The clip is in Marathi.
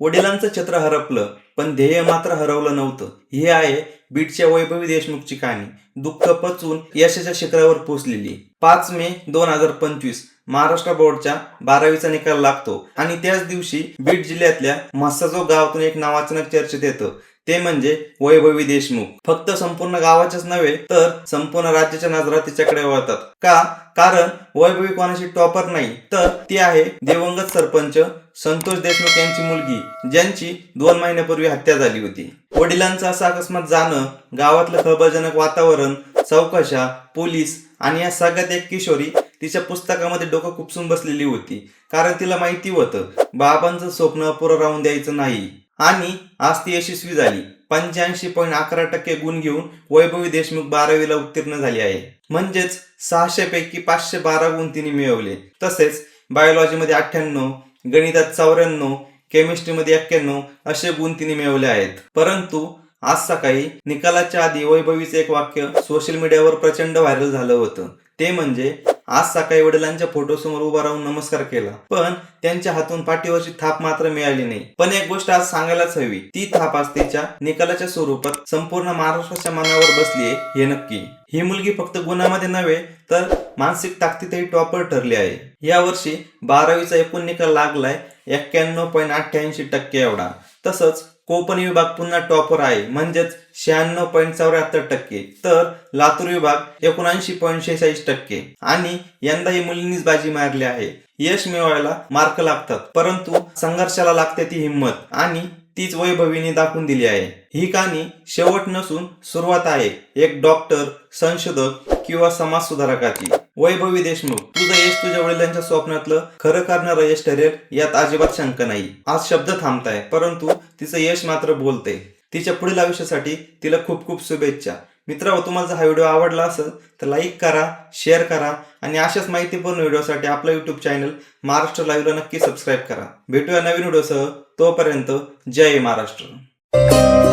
वडिलांचं छत्र हरपलं पण ध्येय मात्र हरवलं नव्हतं. हे आहे बीडच्या वैभवी देशमुखची कहाणी. दुःख पचून यशाच्या शिखरावर पोहोचलेली. पाच मे दोन हजार पंचवीस महाराष्ट्र बोर्डच्या बारावीचा निकाल लागतो. आणि त्याच दिवशी बीड जिल्ह्यातल्या म्हसाजो गावातून एक नाव अचानक चर्चेत येतं. ते म्हणजे वैभवी देशमुख. फक्त संपूर्ण गावाच्याच नव्हे तर संपूर्ण राज्याच्या नजरा तिच्याकडे वळतात. का? कारण वैभवी कोणाशी टॉपर नाही तर ती आहे दिवंगत सरपंच संतोष देशमुख यांची मुलगी ज्यांची दोन महिन्यापूर्वी हत्या झाली होती. वडिलांचा असं अकस्मात जाणं गावातलं खळबळजनक वातावरण चौकशा पोलीस आणि या सगळ्यात एक किशोरी तिच्या पुस्तकामध्ये डोकं खुपसून बसलेली होती. कारण तिला माहिती होतं बाबांचं स्वप्न पुरं राहून द्यायचं नाही. आणि आज ती यशस्वी झाली. पंच्याऐंशी पॉईंट अकरा टक्के गुण घेऊन वैभवी देशमुख बारावीला उत्तीर्ण झाली आहे. म्हणजेच सहाशे पैकी पाचशे बारा गुण तिने मिळवले. तसेच बायोलॉजीमध्ये अठ्ठ्याण्णव गणितात चौऱ्याण्णव केमिस्ट्रीमध्ये एक्क्याण्णव असे गुण तिने मिळवले आहेत. परंतु आज सकाळी निकालाच्या आधी वैभवीचं एक वाक्य सोशल मीडियावर प्रचंड व्हायरल झालं होतं. ते म्हणजे आज सकाळी वडिलांच्या फोटोसमोर उभा राहून नमस्कार केला. पण त्यांच्या हातून पाठीवरची थाप मात्र मिळाली नाही. पण एक गोष्ट आज सांगायलाच हवी. ती थाप आज तिच्या निकालाच्या स्वरूपात संपूर्ण महाराष्ट्राच्या मनावर बसलीये हे नक्की. ही मुलगी फक्त गुणामध्ये नव्हे तर मानसिक ताकदीतही टॉपर ठरले आहे. यावर्षी बारावीचा एकूण निकाल लागलाय एक्क्याण्णव पॉईंट अठ्ठ्याऐंशी टक्के एवढा. तसंच कोकण विभाग पुन्हा टॉपर आहे म्हणजेच शहाण्णव पॉईंट चौऱ्याहत्तर टक्के. तर लातूर विभाग एकोणऐंशी पॉईंट शेहेचाळीस टक्के. आणि यंदाही मुलींनीच बाजी मारली आहे. यश मिळवायला मार्क लागतात परंतु संघर्षाला लागते ती हिंमत. आणि तीच वैभवीने दाखवून दिली आहे. ही कहाणी शेवट नसून सुरुवात आहे. एक डॉक्टर संशोधक किंवा समाज सुधारकाची वैभवी देशमुख तुझं यश तुझ्या वडिलांच्या स्वप्नातलं खरं करणारं यश ठरेल यात अजिबात शंका नाही. आज शब्द थांबताय परंतु तिचं यश मात्र बोलते तिच्या पुढील आयुष्यासाठी तिला खूप खूप शुभेच्छा. मित्रांनो तुम्हाला जर हा व्हिडिओ आवडला असेल तर लाईक करा शेअर करा आणि अशाच माहितीपूर्ण व्हिडिओसाठी आपलं युट्यूब चॅनल महाराष्ट्र लाईव्हला नक्की सबस्क्राईब करा. भेटूया नवीन व्हिडिओसह. तोपर्यंत जय महाराष्ट्र.